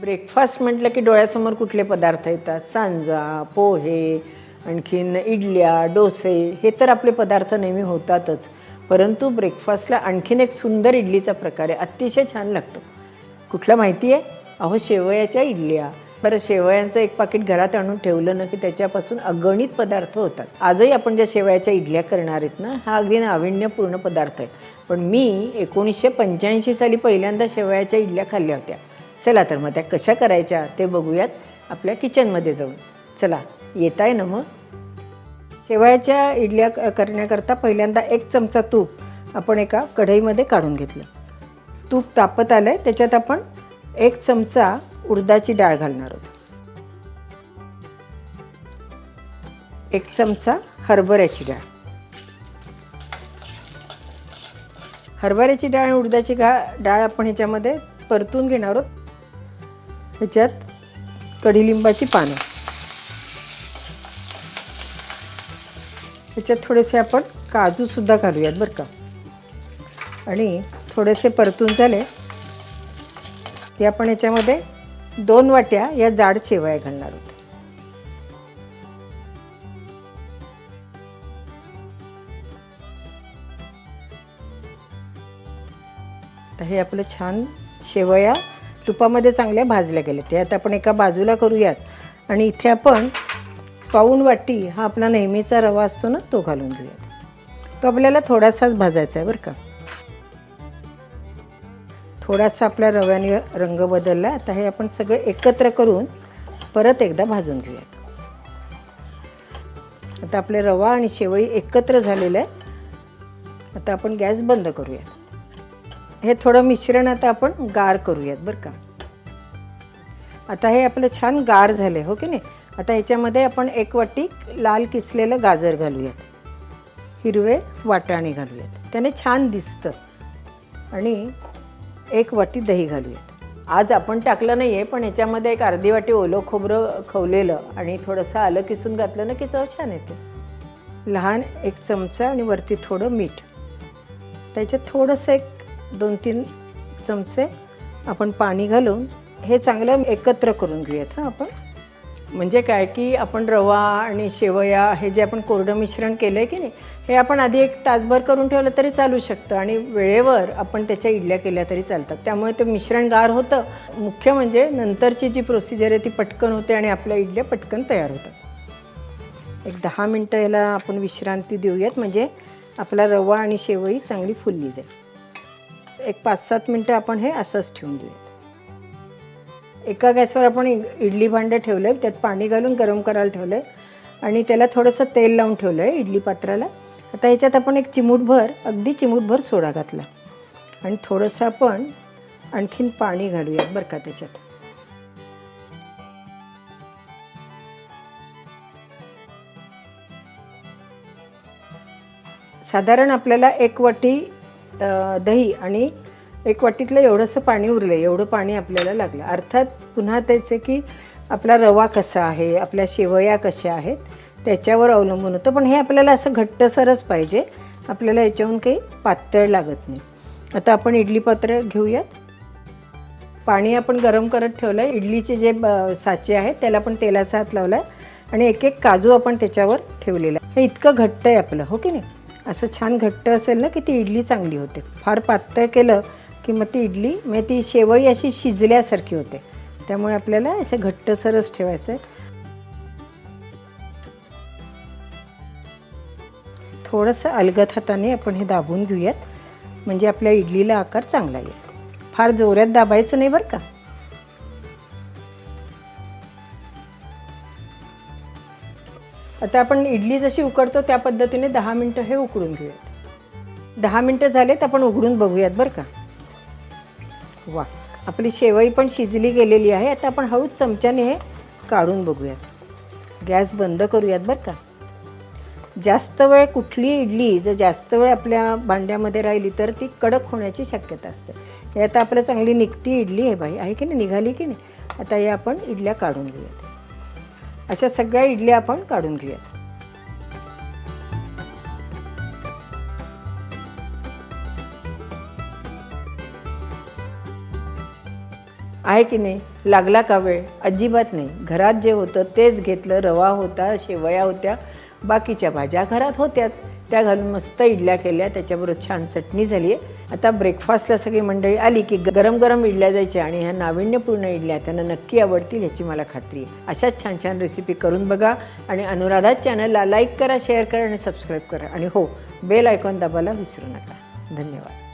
Breakfast म्हटलं की डोळ्यासमोर कुठले पदार्थ येतात? सांजा पोहे आणखीन इडल्या डोसे हे तर आपले पदार्थ नेहमी होतातच. परंतु ब्रेकफास्टला आणखीन एक सुंदर इडलीचा प्रकार आहे. अतिशय छान लागतो. कुठला माहिती आहे? अहो शेवयाच्या इडल्या. बरं शेवयांचं एक पाकिट घरात आणून ठेवलं ना की त्याच्यापासून अगणित पदार्थ होतात. आजही आपण ज्या शेवयाच्या इडल्या करणार आहेत ना हा अगदी नाविन्यपूर्ण पदार्थ आहे. पण मी एकोणीसशे पंच्याऐंशी साली पहिल्यांदा शेवयाच्या इडल्या खाल्ल्या होत्या. चला तर मग त्या कशा करायच्या ते बघूयात आपल्या किचनमध्ये जाऊन. चला येत आहे ना मग? शेवयाच्या इडल्या करण्याकरता पहिल्यांदा एक चमचा तूप आपण एका कढईमध्ये काढून घेतलं. तूप तापत आलं आहे त्याच्यात आपण एक चमचा उडदाची डाळ घालणार आहोत. एक चमचा हरभऱ्याची डाळ. हरभऱ्याची डाळ आणि उडदाची गा डाळ आपण ह्याच्यामध्ये परतून घेणार आहोत. ह्याच्यात कढीलिंबाची पानं. ह्याच्यात थोडेसे आपण काजूसुद्धा घालूयात बरं का. आणि थोडेसे परतून झाले. की आपण याच्यामध्ये दोन वाट्या या जाड शेवया घालणार आहोत. तर हे आपलं छान शेवया तुपामध्ये चांगल्या भाजल्या गेल्या. ते आता आपण एका बाजूला करूयात. आणि इथे आपण पाऊण वाटी हा आपला नेहमीचा रवा असतो ना तो घालून घेऊयात. तो आपल्याला थोडासाच भाजायचा आहे बरं का. थोडासा आपल्या रव्याने रंग बदलला. आता हे आपण सगळे एकत्र करून परत एकदा भाजून घेऊयात. आता आपले रवा आणि शेवई एकत्र झालेलं आहे आता आपण गॅस बंद करूयात. हे थोडं मिश्रण आता आपण गार करूयात बरं का. आता हे आपलं छान गार झाले हो की नाही? आता ह्याच्यामध्ये आपण एक वाटी लाल किसलेलं गाजर घालूयात. हिरवे वाटाणे घालूयात. त्याने छान दिसतं. आणि एक वाटी दही घालूयात. आज आपण टाकलं नाही आहे पण ह्याच्यामध्ये एक अर्धी वाटी ओलं खोबरं खवलेलं आणि थोडंसं आलं किसून घातलं ना की चव छान येते. लहान एक चमचा आणि वरती थोडं मीठ. त्याच्यात थोडंसं एक दोन तीन चमचे आपण पाणी घालून हे चांगलं एकत्र करून घेऊयात हां आपण. म्हणजे काय की आपण रवा आणि शेवया हे जे आपण कोरडं मिश्रण केलं आहे की नाही हे आपण आधी एक तासभर करून ठेवलं तरी चालू शकतं आणि वेळेवर आपण त्याच्या इडल्या केल्या तरी चालतात. त्यामुळे ते मिश्रण गार होतं. मुख्य म्हणजे नंतरची जी प्रोसिजर आहे ती पटकन होते आणि आपल्या इडल्या पटकन तयार होतात. एक दहा मिनटं याला आपण विश्रांती देऊयात म्हणजे आपला रवा आणि शेवई चांगली फुलली जाईल. एक पाच सात मिनटं आपण हे असंच ठेवून देऊयात एका गॅसवर आपण इडली भांडं ठेवलं आहे त्यात पाणी घालून गरम करायला ठेवलं आहे आणि त्याला थोडंसं तेल लावून ठेवलं आहे इडली पात्राला. आता ह्याच्यात आपण एक चिमूटभर अगदी चिमूटभर सोडा घातला. आणि थोडंसं आपण आणखीन पाणी घालूयात बरं का त्याच्यात. साधारण आपल्याला एक वाटी दही आणि एक वाटीतलं एवढंसं पाणी उरलं एवढं पाणी आपल्याला लागलं. अर्थात पुन्हा त्याचं की आपला रवा कसा आहे आपल्या शेवया कशा आहेत त्याच्यावर अवलंबून होतं. पण हे आपल्याला असं घट्टसरच पाहिजे. आपल्याला याच्याहून काही पातळ लागत नाही. आता आपण इडली पात्र घेऊयात. पाणी आपण गरम करत ठेवलं आहे इडलीचे जे साचे आहेत त्याला पण तेलाचा हात लावला आहे आणि एक एक काजू आपण त्याच्यावर ठेवलेला आहे. हे इतकं घट्ट आहे आपलं हो की नाही? असं छान घट्ट असेल ना की ती इडली चांगली होते. फार पातळ केलं की मग ती इडली मग ती शेवई अशी शिजल्यासारखी होते. त्यामुळे आपल्याला असं घट्टसरच ठेवायचं. आहे थोडंसं अलगद हाताने आपण हे दाबून घेऊयात. म्हणजे आपल्या इडलीला आकार चांगला येईल. फार जोरात दाबायचं नाही बरं का? आता आपण इडली जशी उकडतो त्या पद्धतीने दहा मिनटं हे उकडून घेऊयात. दहा मिनटं झालेत आपण उघडून बघूयात बरं का. वा आपली शेवई पण शिजली गेलेली आहे. आता आपण हळूच चमच्याने हे काढून बघूयात. गॅस बंद करूयात बरं का. जास्त वेळ कुठली इडली जर जास्त वेळ आपल्या भांड्यामध्ये राहिली तर ती कडक होण्याची शक्यता असते. हे आता आपलं चांगली निघती इडली आहे बाई. आहे की नाही? निघाली की नाही? आता या आपण इडल्या काढून घेऊयात. अशा सगळ्या इडल्या आपण काढून घेऊयात. आहे की नाही? लागला का वेळ? अजिबात नाही. घरात जे होतं तेच घेतलं रवा होता शेवया होत्या बाकीच्या भाज्या घरात होत्याच. त्या घालून मस्त इडल्या केल्या त्याच्याबरोबर छान चटणी झाली आहे. आता ब्रेकफास्टला सगळी मंडळी आली की गरम गरम इडल्या जायच्या आणि ह्या नाविन्यपूर्ण इडल्या त्यांना नक्की आवडतील ह्याची मला खात्री आहे. अशाच छान छान रेसिपी करून बघा आणि अनुराधा चॅनलला लाईक करा शेअर करा आणि सबस्क्राईब करा. आणि हो बेल आयकॉन दाबायला विसरू नका. धन्यवाद.